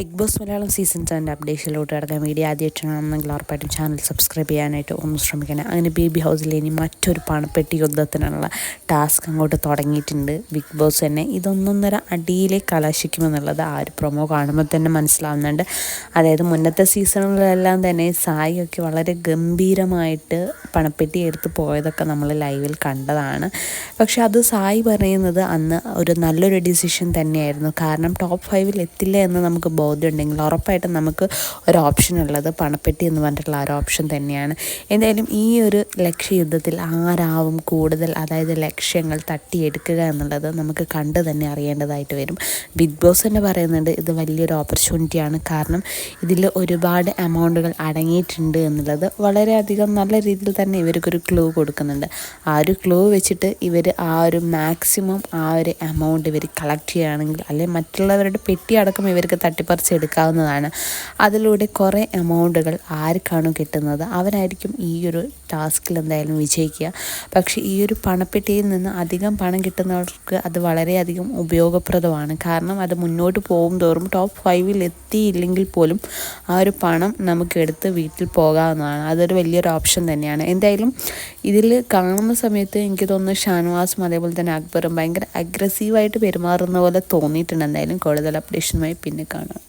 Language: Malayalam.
ബിഗ് ബോസ് മലയാളം സീസൺ സെവന്റെ അപ്ഡേഷനിലോട്ട് കിടക്കാൻ വീഡിയോ ആദ്യമായിട്ടാണെന്നെങ്കിൽ ഉറപ്പായിട്ടും ചാനൽ സബ്സ്ക്രൈബ് ചെയ്യാനായിട്ട് ഒന്ന് ശ്രമിക്കണം. അങ്ങനെ ബേബി ഹൗസിൽ ഇനി മറ്റൊരു പണപ്പെട്ടി യുദ്ധത്തിനുള്ള ടാസ്ക് അങ്ങോട്ട് തുടങ്ങിയിട്ടുണ്ട്. ബിഗ് ബോസ് തന്നെ ഇതൊന്നൊന്നര അടിയിലെ കലാശിക്കുമെന്നുള്ളത് ആ ഒരു പ്രൊമോ കാണുമ്പോൾ തന്നെ മനസ്സിലാവുന്നുണ്ട്. അതായത് മുന്നത്തെ സീസണുകളിലെല്ലാം തന്നെ സായിയൊക്കെ വളരെ ഗംഭീരമായിട്ട് പണപ്പെട്ടി എടുത്ത് പോയതൊക്കെ നമ്മൾ ലൈവിൽ കണ്ടതാണ്. പക്ഷെ അത് സായി പറയുന്നത് അന്ന് ഒരു നല്ലൊരു ഡിസിഷൻ തന്നെയായിരുന്നു. കാരണം ടോപ്പ് ഫൈവിൽ എത്തില്ല എന്ന് നമുക്ക് ബോധ്യമുണ്ടെങ്കിൽ ഉറപ്പായിട്ടും നമുക്ക് ഒരു ഓപ്ഷൻ ഉള്ളത് പണപ്പെട്ടി എന്ന് പറഞ്ഞിട്ടുള്ള ആ ഒരു ഓപ്ഷൻ തന്നെയാണ്. എന്തായാലും ഈ ഒരു ലക്ഷ്യയുദ്ധത്തിൽ ആരാവും കൂടുതൽ അതായത് ലക്ഷ്യങ്ങൾ തട്ടിയെടുക്കുക എന്നുള്ളത് നമുക്ക് കണ്ട് തന്നെ അറിയേണ്ടതായിട്ട് വരും. ബിഗ് ബോസ് തന്നെ പറയുന്നുണ്ട് ഇത് വലിയൊരു ഓപ്പർച്യൂണിറ്റിയാണ് കാരണം ഇതിൽ ഒരുപാട് എമൗണ്ടുകൾ അടങ്ങിയിട്ടുണ്ട് എന്നുള്ളത് വളരെയധികം നല്ല രീതിയിൽ തന്നെ ഇവർക്കൊരു ക്ലൂ കൊടുക്കുന്നുണ്ട്. ആ ഒരു ക്ലൂ വെച്ചിട്ട് ഇവർ ആ ഒരു മാക്സിമം ആ ഒരു എമൗണ്ട് ഇവർ കളക്ട് ചെയ്യുകയാണെങ്കിൽ അല്ലെങ്കിൽ മറ്റുള്ളവരുടെ പെട്ടി അടക്കം ഇവർക്ക് തട്ടിപ്പ് പറിച്ചെടുക്കാവുന്നതാണ് അതിലൂടെ കുറേ എമൗണ്ടുകൾ ആർക്കാണോ കിട്ടുന്നത്? അവരായിരിക്കും ഈ ഒരു ടാസ്കിൽ എന്തായാലും വിജയിക്കുക. പക്ഷേ ഈ ഒരു പണപ്പെട്ടിയിൽ നിന്ന് അധികം പണം കിട്ടുന്നവർക്ക് അത് വളരെയധികം ഉപയോഗപ്രദമാണ്. കാരണം അത് മുന്നോട്ട് പോകും തോറും ടോപ്പ് ഫൈവിൽ എത്തിയില്ലെങ്കിൽ പോലും ആ ഒരു പണം നമുക്ക് എടുത്ത് വീട്ടിൽ പോകാവുന്നതാണ്. അതൊരു വലിയൊരു ഓപ്ഷൻ തന്നെയാണ്. എന്തായാലും ഇതിൽ കാണുന്ന സമയത്ത് എനിക്ക് തോന്നുന്നു ഷാനവാസും അതേപോലെ തന്നെ അക്ബറും ഭയങ്കര അഗ്രസീവായിട്ട് പെരുമാറുന്ന പോലെ തോന്നിയിട്ടുണ്ട്. എന്തായാലും കൂടുതൽ അപ്ഡേഷനുമായി പിന്നെ കാണാം.